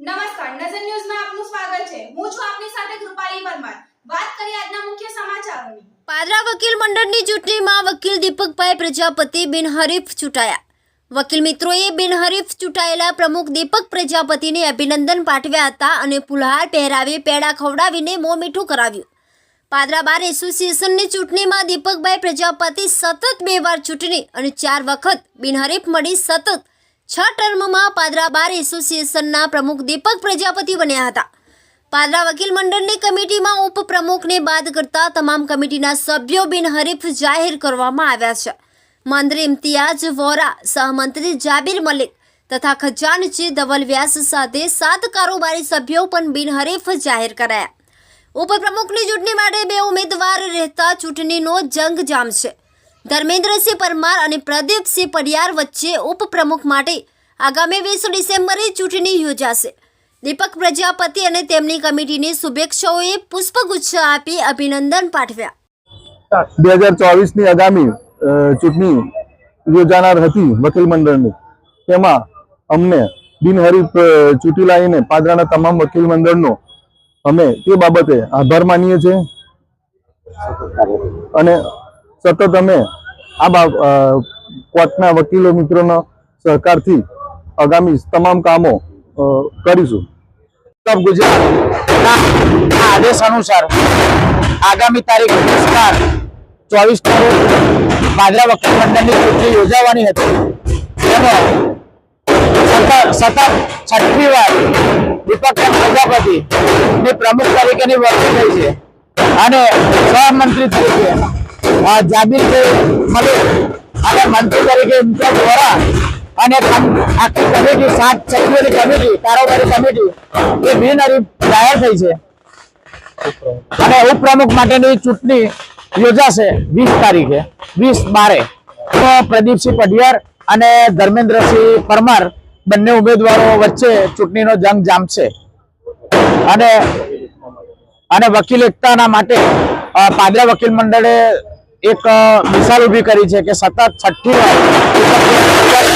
નમસ્કાર, નજર ન્યૂઝમાં આપનું સ્વાગત છે. હું છું આપની સાથે કૃપાલી પરમાર. વાત કરીએ આજના મુખ્ય સમાચારોની. પાદરા વકીલ મંડળની ચૂંટણીમાં વકીલ દીપકભાઈ પ્રજાપતિ બિનહરીફ ચૂંટાયા. વકીલ મિત્રોએ બિનહરીફ ચૂંટાયેલા પ્રમુખ દીપક પ્રજાપતિને અભિનંદન પાઠવ્યા હતા અને ફુલહાર પહેરાવી પેડા ખવડાવીને મોં મીઠું કરાવ્યું. પાદરા બાર એસોસિએશનની ચૂંટણીમાં દીપકભાઈ પ્રજાપતિ સતત બે વાર ચૂંટણી અને ચાર વખત બિનહરીફ મળી સતત છ ટર્મમાં પાદરા બાર એસોસિએશનના પ્રમુખ દીપક પ્રજાપતિ બન્યા હતા. પાદરા વકીલ મંડળની કમિટીમાં ઉપપ્રમુખને બાદ કરતા તમામ કમિટીના સભ્યો બિનહરીફ જાહેર કરવામાં આવ્યા છે. મંત્રી ઇમ્તિયાજ વોરા, સહમંત્રી જાબીર મલિક તથા ખજાનચી ધવલ વ્યાસ સાથે સાત કારોબારી સભ્યો પણ બિનહરીફ જાહેર કરાયા. ઉપપ્રમુખની ચૂંટણી માટે બે ઉમેદવાર રહેતા ચૂંટણીનો જંગ જામશે ધર્મેન્દ્રસિંહ પરમાર અને પ્રદીપસિંહ પરિયાર વચ્ચે ઉપપ્રમુખ માટે આગામી વીસ ડિસેમ્બરે ચૂંટણી યોજાશે. દીપક પ્રજાપતિ અને તેમની કમિટીની શુભેચ્છાઓએ પુષ્પગુચ્છ આપી અભિનંદન પાઠવ્યા. બે હજાર ચોવીસની આગામી ચૂંટણી યોજાનાર હતી વકીલ મંડળની. તેમાં અમને બિનહરીફ ચૂંટી લાવીને પાદરાના તમામ વકીલ મંડળનો અમે તે બાબતે આભાર માનીએ છીએ. અને સતત અમે આ કોર્ટના વકીલો મિત્રોના સહકારથી આગામી તમામ કામો કરીશું. આદેશ અનુસાર આગામી તારીખ વીસ ચોવીસ પાદરા વકીલ મંડળની ચૂંટણી યોજાવાની હતી. તેમાં સતત છઠ્ઠી વાર દીપક પ્રજાપતિ ની પ્રમુખ તરીકેની વરણી થઈ છે. અને સહમંત્રી તરીકે અ, જાબીરભાઈ મલિક. અને મંત્રી તરીકે ઇમ્તિયાઝ વોરા અને આખી કમિટી સાત સભ્યોની કમિટી કારોબારી કમિટી એ બિનહરીફ જાહેર થઈ છે. અને ઉપપ્રમુખ માટેની ચૂંટણી યોજાશે વીસ તારીખે વીસ બારે. તો પ્રદીપસિંહ પઢિયાર અને ધર્મેન્દ્રસિંહ પરમાર બંને ઉમેદવારો વચ્ચે ચૂંટણીનો જંગ જામશે. અને અને વકીલ એકતાના માટે પાદરા વકીલ મંડળે એક મિસાલ ઊભી કરી છે કે સતત છઠ્ઠી વાર